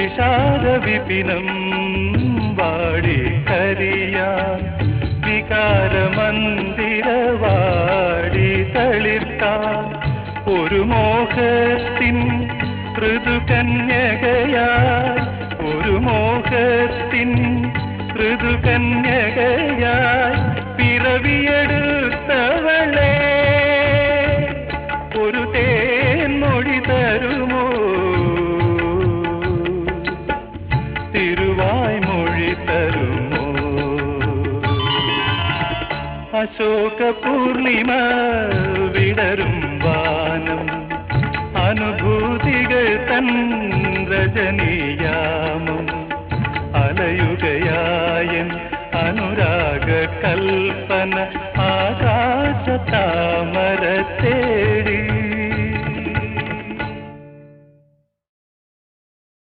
വിഷാദ വിപിനം വാടി കരിയ വികാരമന്ദിരവാടി തളിർത്ത ഒരു മോഹത്തിൻ ഋതുകന്യകയായി ഒരു മോഹത്തിൻ ഋതുകന്യകയായി വായ്മൊഴി തരുമോ? അശോക പൂർണിമ വിടരും വാനം. അനുഭൂതികൾ തൻ രജനീയാമം. അലയുകയായൻ അനുരാഗ കൽപ്പന ആകാശ താമരത്തെ